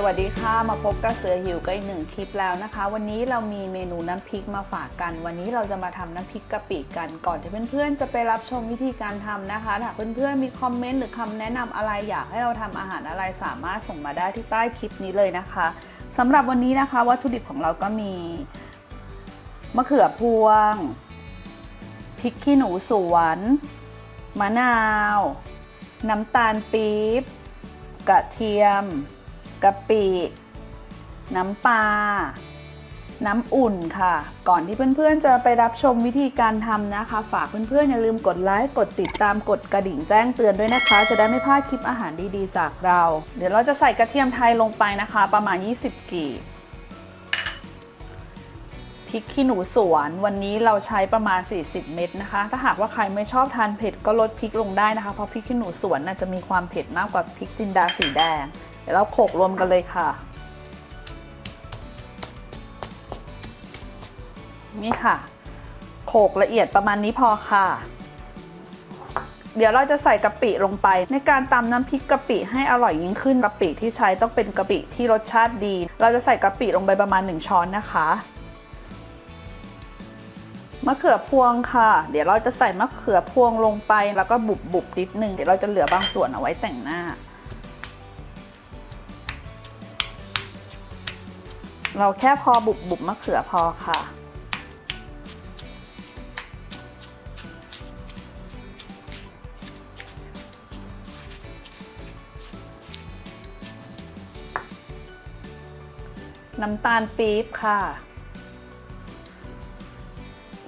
สวัสดีค่ะ มาพบกับเสือหิวกับอีกหนึ่งคลิปแล้วนะคะ วันนี้เรามีเมนูน้ำพริกมาฝากกัน วันนี้เราจะมาทำน้ำพริกกะปิกันก่อนที่เพื่อนๆจะไปรับชมวิธีการทำนะคะถ้าเพื่อนๆมีคอมเมนต์หรือคำแนะนำอะไรอยากให้เราทำอาหารอะไรสามารถส่งมาได้ที่ใต้คลิปนี้เลยนะคะสำหรับวันนี้นะคะ วัตถุดิบของเราก็มีมะเขือพวงพริกขี้หนูสวนมะนาว น้ำตาลปี๊บกระเทียม กะปิ น้ำปลา น้ำอุ่นค่ะ ก่อนที่เพื่อนๆจะไปรับชมวิธีการทำนะคะ ฝากเพื่อนๆอย่าลืมกดไลค์ กดติดตาม กดกระดิ่งแจ้งเตือนด้วยนะคะ จะได้ไม่พลาดคลิปอาหารดีๆ จากเรา เดี๋ยวเราจะใส่กระเทียมไทยลงไปนะคะ ประมาณ 20 กีบพริกขี้หนูสวนวันนี้เราใช้ประมาณ 40 เม็ดนะคะ ถ้าหากว่าใครไม่ชอบทานเผ็ดก็ลดพริกลงได้นะคะ เพราะพริกขี้หนูสวนน่าจะมีความเผ็ดมากกว่าพริกจินดาสีแดง ดี๋ยวเราโขลกรวมกันเลยค่ะ นี่ค่ะ โขลกละเอียดประมาณนี้พอค่ะ เดี๋ยวเราจะใส่กะปิลงไป ในการตำน้ำพริกกะปิให้อร่อยยิ่งขึ้นกะปิที่ใช้ต้องเป็นกะปิที่รสชาติดี เราจะใส่กะปิลงไปประมาณ 1 ช้อนนะคะมะเขือพวงค่ะ เดี๋ยวเราจะใส่มะเขือพวงลงไปแล้วก็บุบบุบนิดนึง เดี๋ยวเราจะเหลือบางส่วนเอาไว้แต่งหน้า เราแค่พอบุบบุบมะเขือพอค่ะ น้ำตาลปี๊บค่ะ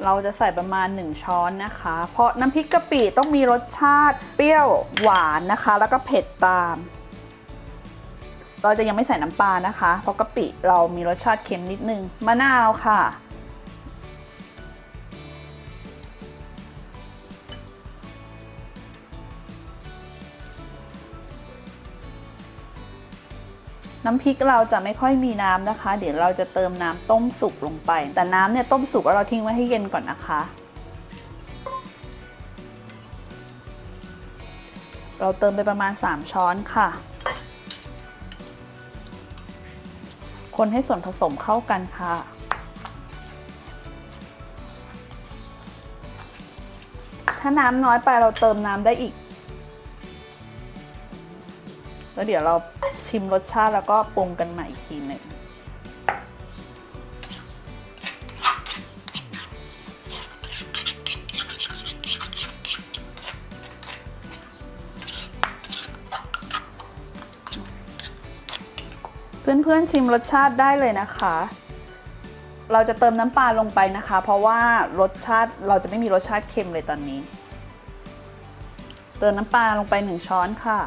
เราจะใส่ประมาณ 1 ช้อนนะคะ เพราะน้ำพริกกะปิต้องมีรสชาติเปรี้ยวหวานนะคะ แล้วก็เผ็ดตาม เราจะยังไม่ใส่น้ำปลานะคะ เพราะกะปิเรามีรสชาติเค็มนิดนึง มะนาวค่ะ น้ำพริกเราจะไม่ค่อยมีน้ำนะคะ เดี๋ยวเราจะเติมน้ำต้มสุกลงไป แต่น้ำเนี่ยต้มสุกแล้วเราทิ้งไว้ให้เย็นก่อนนะคะเราเติมไปประมาณ 3 ช้อนค่ะ คนให้ส่วนผสมเข้ากันค่ะ ถ้าน้ำน้อยไปเราเติมน้ำได้อีก แล้วเดี๋ยวเราชิมรสชาติแล้วก็ปรุงกันใหม่อีกทีหนึ่ง เพื่อนๆชิมรสชาติได้เลยนะคะ เราจะเติมน้ำปลาลงไปนะคะ เพราะว่ารสชาติเราจะไม่มีรสชาติเค็มเลยตอนนี้ เติมน้ำปลาลงไป1ช้อนค่ะ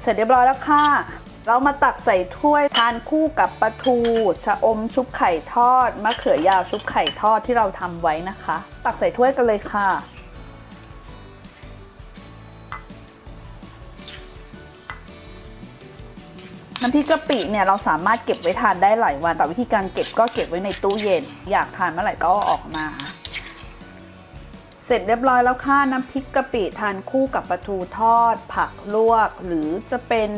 เสร็จเรียบร้อยแล้วค่ะ เรามาตักใส่ถ้วยทานคู่กับปลาทูชะอมชุบไข่ทอด มะเขือยาวชุบไข่ทอดที่เราทำไว้นะคะ ตักใส่ถ้วยกันเลยค่ะ น้ำพริกกะปิเนี่ยเราสามารถเก็บไว้ทานได้หลายวันแต่วิธีการเก็บก็เก็บไว้ในตู้เย็น อยากทานเมื่อไหร่ก็เอาออกมา เสร็จเรียบร้อยแล้วค่ะน้ำพริกกะปิทานคู่กับปลาทูทอด ผักลวก หรือจะเป็น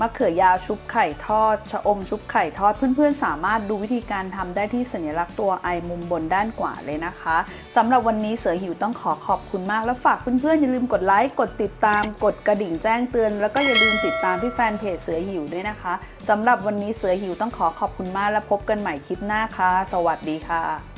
มะเขือยาวชุบไข่ทอด ชะอมชุบไข่ทอด เพื่อนๆ สามารถดูวิธีการทำได้ที่สัญลักษณ์ตัวไอมุมบนด้านขวาเลยนะคะสำหรับวันนี้เสือหิวต้องขอขอบคุณมาก แล้วฝากเพื่อนๆ อย่าลืมกดไลค์ กดติดตาม กดกระดิ่งแจ้งเตือน แล้วก็อย่าลืมติดตามที่แฟนเพจเสือหิวด้วยนะคะสำหรับวันนี้เสือหิวต้องขอขอบคุณมาก และพบกันใหม่คลิปหน้าค่ะ สวัสดีค่ะ